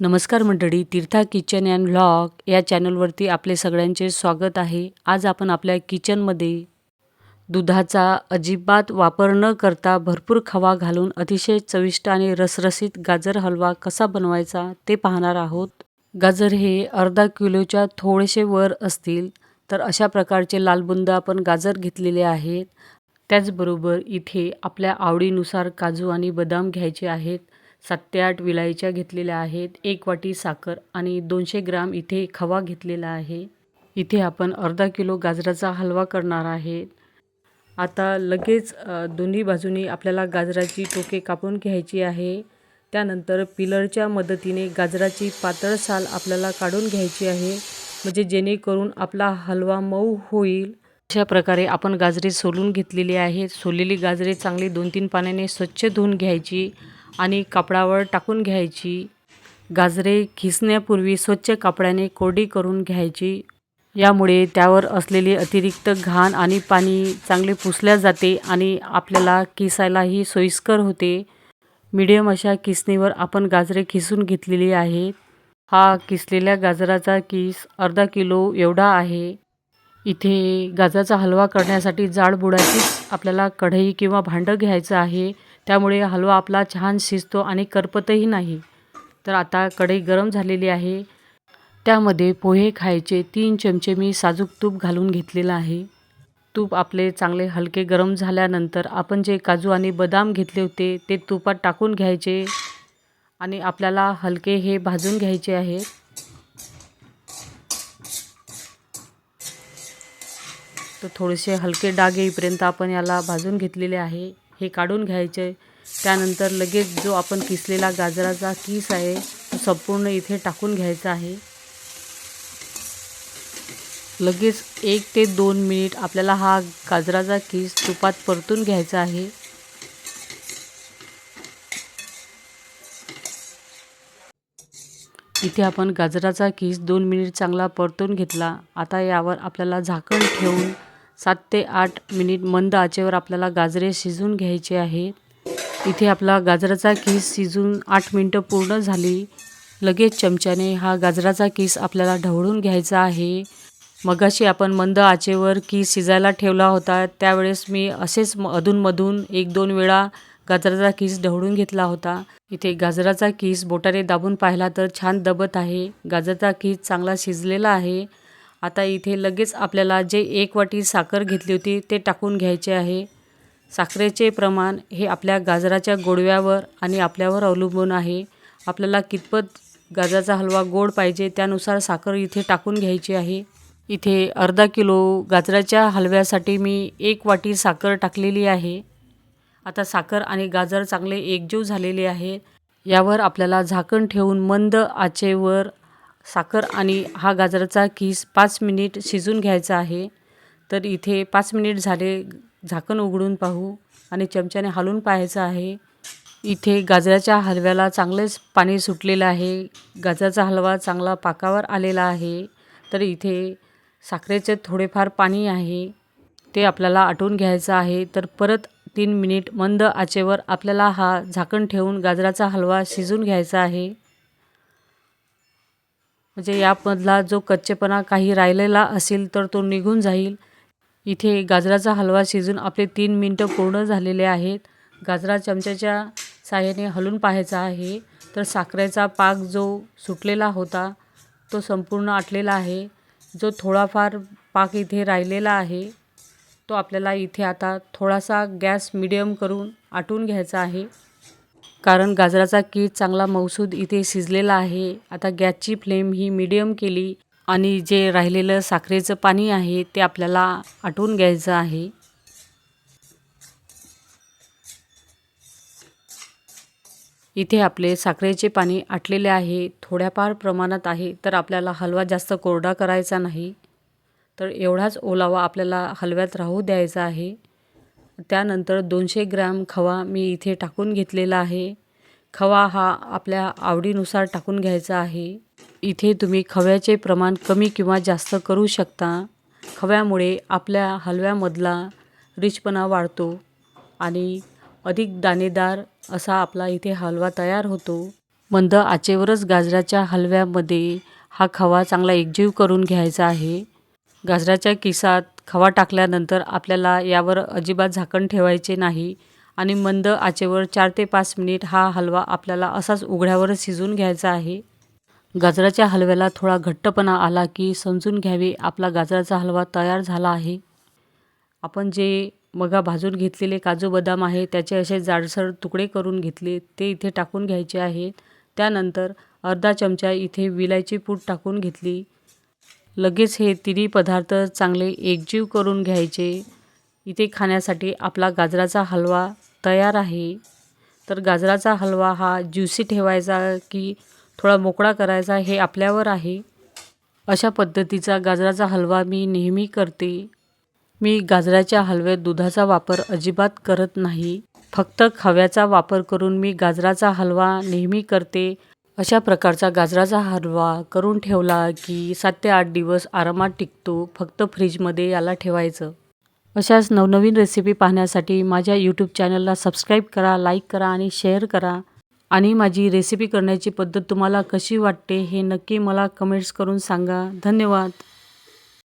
नमस्कार मंडळी तीर्था kitchen and vlog या चॅनलवरती आपले सगळ्यांचे स्वागत आहे. आज आपण आपल्या किचनमध्ये दुधाचा अजिबात वापर न करता भरपूर खवा घालून अतिशय चविष्ट आणि रसरसीत गाजर हलवा कसा बनवायचा ते पाहणार आहोत. गाजर हे अर्धा किलोच्या थोडेसे वर असतील तर अशा प्रकारचे लालबुंद आपण गाजर घेतलेले आहेत. त्याचबरोबर इथे आपल्या आवडीनुसार काजू आणि बदाम घ्यायचे आहेत. सात ते आठ विलायच्या घेतलेल्या आहेत. एक वाटी साखर आणि दोनशे ग्राम इथे खवा घेतलेला आहे. इथे आपण अर्धा किलो गाजराचा हलवा करणार आहेत. आता लगेच दोन्ही बाजूनी आपल्याला गाजराची टोके कापून घ्यायची आहे. त्यानंतर पिलरच्या मदतीने गाजराची पातळ साल आपल्याला काढून घ्यायची आहे. म्हणजे जेणेकरून आपला हलवा मऊ होईल. अशा प्रकारे आपण गाजरे सोलून घेतलेली आहेत. सोललेली गाजरे चांगली दोन तीन पाण्याने स्वच्छ धुवून घ्यायची. आणि कापडावर टाकून घ्यायची. गाजरे खिसण्यापूर्वी स्वच्छ कापडाने कोरडी करून घ्यायची. यामुळे त्यावर असलेली अतिरिक्त घाण आणि पाणी चांगले पुसल्या जाते आणि आपल्याला किसायलाही सोयीस्कर होते. मिडियम अशा किसणीवर आपण गाजरे खिसून घेतलेली आहेत हा किसलेल्या गाजराचा किस अर्धा किलो एवढा आहे. इथे गाजराचा हलवा करण्यासाठी जाड बुडाचीच आपल्याला कढई किंवा भांडं घ्यायचं आहे. त्यामुळे हलवा आपला छान शिजतो आणि करपतही नाही. तर आता कढई गरम झालेली आहे. त्यामध्ये पोहे खायचे तीन चमचे मी साजूक तूप घालून घेतलेलं आहे. तूप आपले चांगले हलके गरम झाल्यानंतर आपण जे काजू आणि बदाम घेतले होते ते तुपात टाकून घ्यायचे आणि आपल्याला हलके हे भाजून घ्यायचे आहे. तर थोडेसे हलके डाग येईपर्यंत आपण याला भाजून घेतलेले आहे. हे काढून घ्यायचे. त्यानंतर लगेच जो आपण किसलेला गाजराचा किस आहे तो संपूर्ण इथे टाकून घ्यायचा आहे. लगेच एक ते दोन मिनिट आपल्याला हा गाजराचा किस तुपात परतून घ्यायचा आहे. इथे आपण गाजराचा किस दोन मिनिट चांगला परतून घेतला. आता यावर आपल्याला झाकण ठेवून सात ते आठ मिनिट मंद आचेवर आपल्याला गाजरे शिजून घ्यायचे आहेत इथे आपला गाजराचा किस शिजून आठ मिनटं पूर्ण झाली. लगेच चमच्याने हा गाजराचा किस आपल्याला ढवळून घ्यायचा आहे. मगाशी आपण मंद आचेवर किस शिजायला ठेवला होता. त्यावेळेस मी असेच म अधूनमधून एक दोन वेळा गाजराचा किस ढवळून घेतला होता. इथे गाजराचा किस बोटाने दाबून पाहिला तर छान दबत आहे. गाजराचा किस चांगला शिजलेला आहे. आता इथे लगेच आपल्याला जे एक वाटी साखर घेतली होती ते टाकून घ्यायचे आहे. साखरेचे प्रमाण हे आपल्या गाजराच्या गोडव्यावर आणि आपल्यावर अवलंबून आहे. आपल्याला कितपत गाजराचा हलवा गोड पाहिजे त्यानुसार साखर इथे टाकून घ्यायची आहे. इथे अर्धा किलो गाजराच्या हलव्यासाठी मी एक वाटी साखर टाकलेली आहे. आता साखर आणि गाजर चांगले एकजीव झालेले आहे. यावर आपल्याला झाकण ठेवून मंद आचेवर साखर आणि हा गाजराचा किस पाच मिनिट शिजून घ्यायचा आहे. तर इथे पाच मिनिट झाले झाकण उघडून पाहू आणि चमच्याने हलवून पाहायचं आहे. इथे गाजराच्या हलव्याला चांगलेच पाणी सुटलेलं आहे. गाजराचा हलवा चांगला पाकावर आलेला आहे. तर इथे साखरेचे थोडेफार पाणी आहे. ते आपल्याला आटवून घ्यायचं आहे. तर परत तीन मिनिट मंद आचेवर आपल्याला हा झाकण ठेवून गाजराचा हलवा शिजून घ्यायचा आहे. म्हणजे यामधला जो कच्चेपणा काही राहिलेला असेल तर तो निघून जाईल. इथे गाजराचा हलवा शिजून आपले तीन मिनटं पूर्ण झालेले आहेत. गाजरा चमच्याच्या साह्याने हलून पाहायचा आहे. तर साखरेचा पाक जो सुटलेला होता तो संपूर्ण आटलेला आहे. जो थोडाफार पाक इथे राहिलेला आहे तो आपल्याला इथे आता थोडासा गॅस मिडियम करून आटून घ्यायचा आहे. कारण गाजराचा कीस चांगला मौसूद इथे शिजलेला आहे. आता गॅसची फ्लेम ही मिडियम केली आणि जे राहिलेलं साखरेचं पाणी आहे ते आपल्याला आटवून घ्यायचं आहे. इथे आपले साखरेचे पाणी आटलेले आहे. थोड्याफार प्रमाणात आहे तर आपल्याला हलवा जास्त कोरडा करायचा नाही. तर एवढाच ओलावा आपल्याला हलव्यात राहू द्यायचा आहे. त्यानंतर दोनशे ग्रॅम खवा मी इथे टाकून घेतलेला आहे. खवा हा आपल्या आवडीनुसार टाकून घ्यायचा आहे. इथे तुम्ही खव्याचे प्रमाण कमी किंवा जास्त करू शकता. खव्यामुळे आपल्या हलव्यामधला रिचपणा वाढतो आणि अधिक दाणेदार असा आपला इथे हलवा तयार होतो. मंद आचेवरच गाजराच्या हलव्यामध्ये हा खवा चांगला एकजीव करून घ्यायचा आहे. गाजराच्या किसात खवा टाकल्यानंतर आपल्याला यावर अजिबात झाकण ठेवायचे नाही आणि मंद आचेवर चार ते पाच मिनिट हा हलवा आपल्याला असाच उघड्यावर शिजून घ्यायचा आहे. गाजराच्या हलव्याला थोडा घट्टपणा आला की समजून घ्यावे आपला गाजराचा हलवा तयार झाला आहे. आपण जे मगा भाजून घेतलेले काजू बदाम आहे त्याचे असे जाडसर तुकडे करून घेतले ते इथे टाकून घ्यायचे आहेत. त्यानंतर अर्धा चमचा इथे विलायची पूड टाकून घेतली. लगेच हे तिन्ही पदार्थ चांगले एकजीव करून घ्यायचे. इथे खाण्यासाठी आपला गाजराचा हलवा तयार आहे. तर गाजराचा हलवा हा ज्युसी ठेवायचा की थोडा मोकळा करायचा हे आपल्यावर आहे. अशा पद्धतीचा गाजराचा हलवा मी नेहमी करते. मी गाजराच्या हलव्यात दुधाचा वापर अजिबात करत नाही. फक्त खव्याचा वापर करून मी गाजराचा हलवा नेहमी करते. अशा प्रकारचा गाजराचा हलवा करून ठेवला की सात ते आठ दिवस आरामात टिकतो फक्त फ्रीजमध्ये याला ठेवायचं. अशाच नवनवीन रेसिपी पाहण्यासाठी माझ्या यूट्यूब चॅनलला सबस्क्राईब करा लाईक करा आणि शेअर करा. आणि माझी रेसिपी करण्याची पद्धत तुम्हाला कशी वाटते हे नक्की मला कमेंट्स करून सांगा. धन्यवाद.